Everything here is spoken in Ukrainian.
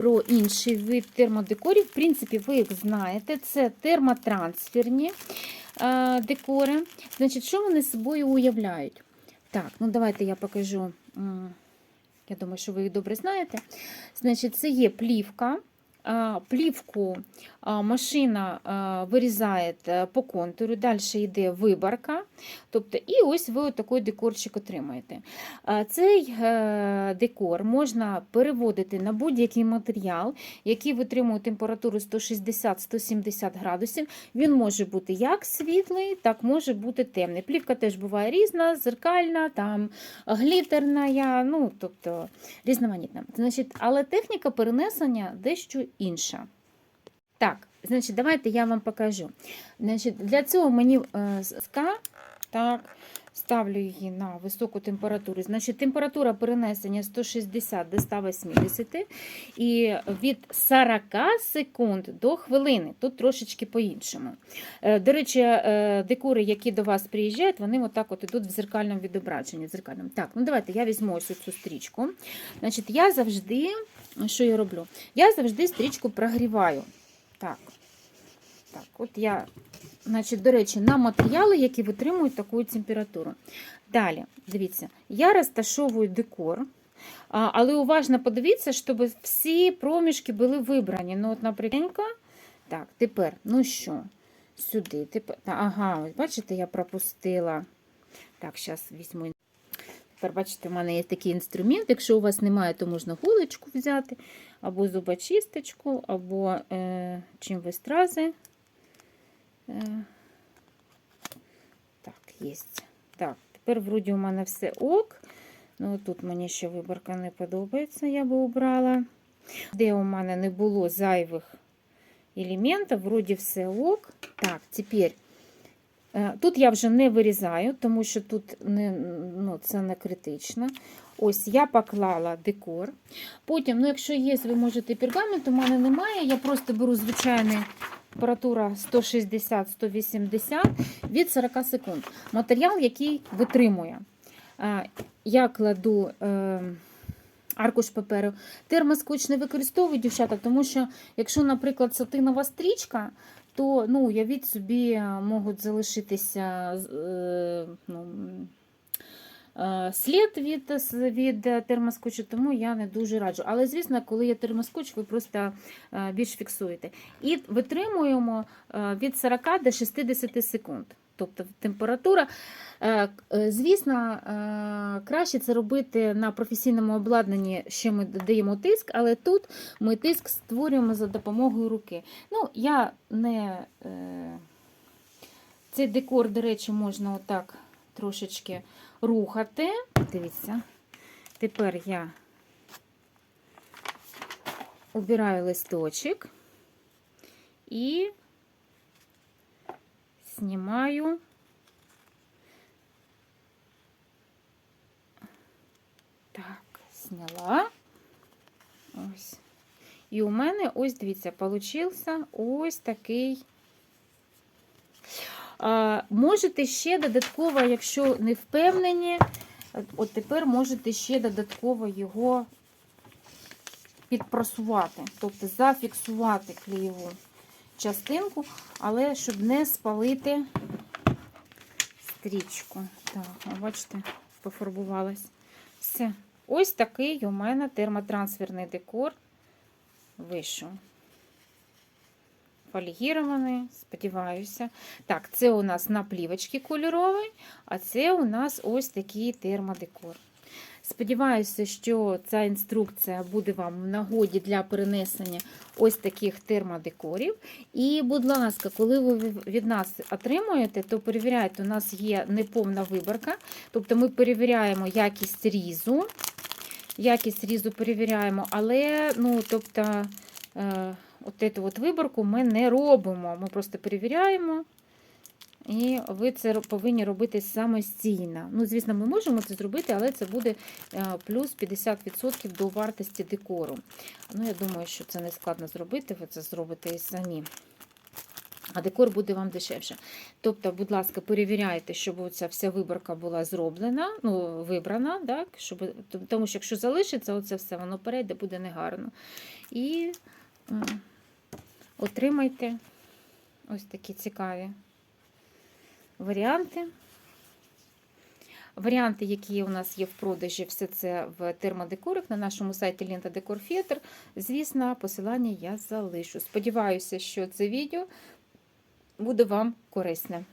Про інший вид термодекорів, в принципі, ви їх знаєте, це термотрансферні е, декори. Значить, що вони собою уявляють? Так, ну давайте я покажу. Я думаю, що ви їх добре знаєте. Значить, це є плівка. А, Плівку машина вирізає е, по контуру, далі йде виборка. Тобто, і ось ви такий декорчик отримаєте. Цей е, декор можна переводити на будь-який матеріал, який витримує температуру 160-170 градусів. Він може бути як світлий, так може бути темний. Плівка теж буває різна, зеркальна, там глітерна, ну, тобто різноманітна. Значить, але техніка перенесення дещо інша. Так, значить, давайте я вам покажу. Значить, Для цього мені е, ска, так, ставлю її на високу температуру. Значить, температура перенесення 160 до 180 і від 40 секунд до хвилини. Тут трошечки по-іншому. Е, До речі, е, декори, які до вас приїжджають, вони отак от ідуть в зеркальному відображенні. в Зеркальному. Так, ну давайте я візьму ось цю стрічку. Значить, я завжди, що я роблю? Я завжди стрічку прогріваю. Так. Так, от я, значить, до речі, на матеріали, які витримують таку температуру. Далі, дивіться, я розташовую декор, але уважно подивіться, щоб всі проміжки були вибрані. Ну, от, наприклад, так, тепер, ну що, сюди, тепер, ага, ось бачите, я пропустила. Так, зараз візьму. Тепер, бачите, в мене є такий інструмент. Якщо у вас немає, то можна гулочку взяти, або зубочисточку, або е, чим ви стрази. Е, так, є. Так, тепер вроді у мене все ок. Ну, тут мені ще виборка не подобається, я би обрала. Де у мене не було зайвих елементів, вроді все ок. Так, тепер. Е, Тут я вже не вирізаю, тому що тут не, ну, це не критично. Ось я поклала декор. Потім, ну, якщо є, ви можете пергамент, у мене немає. Я просто беру звичайний температура 160-180 від 40 секунд. Матеріал, який витримує. Е, Я кладу е, аркуш паперу. Термоскотч не використовую, дівчата, тому що, якщо, наприклад, сатинова стрічка, то ну, уявіть собі, е, можуть залишитися ну, слід від, від термоскотчу, тому я не дуже раджу. Але, звісно, коли є термоскотч, ви просто е, більш фіксуєте. І витримуємо е, від 40 до 60 секунд. Тобто температура. Е, е, Звісно, е, краще це робити на професійному обладнанні, що ми додаємо тиск, але тут ми тиск створюємо за допомогою руки. Ну, я не е, цей декор, до речі, можна отак трошечки рухати. Дивіться, тепер я убираю листочок і знімаю. Так, зняла. Ось. І у мене, ось, дивіться, получився ось такий. Можете ще додатково, якщо не впевнені, от тепер можете ще додатково його підпрасувати, тобто зафіксувати клеєву частинку, але щоб не спалити стрічку. Так, бачите, пофарбувалась. Все. Ось такий у мене термотрансферний декор вийшов. Фольгірований, сподіваюся. Так, це у нас на плівочці кольоровий, а це у нас ось такий термодекор. Сподіваюся, що ця інструкція буде вам в нагоді для перенесення ось таких термодекорів. І, будь ласка, коли ви від нас отримуєте, то перевіряйте, у нас є неповна виборка. Тобто ми перевіряємо якість різу. Якість різу перевіряємо, але ну, тобто, е, от цю от виборку ми не робимо. Ми просто перевіряємо. І ви це повинні робити самостійно. Ну, звісно, ми можемо це зробити, але це буде е, плюс 50% до вартості декору. Ну, я думаю, що це не складно зробити, ви це зробите і самі. А декор буде вам дешевше. Тобто, будь ласка, перевіряйте, щоб ця вся виборка була зроблена, ну, вибрана, так? Щоб, тому що якщо залишиться оце все, воно перейде, буде негарно. і м, отримайте ось такі цікаві варіанти. Варіанти, які у нас є в продажі, все це в термодекорах на нашому сайті Лента Декор Фіатр. Звісно, посилання я залишу. Сподіваюся, що це відео буде вам корисне.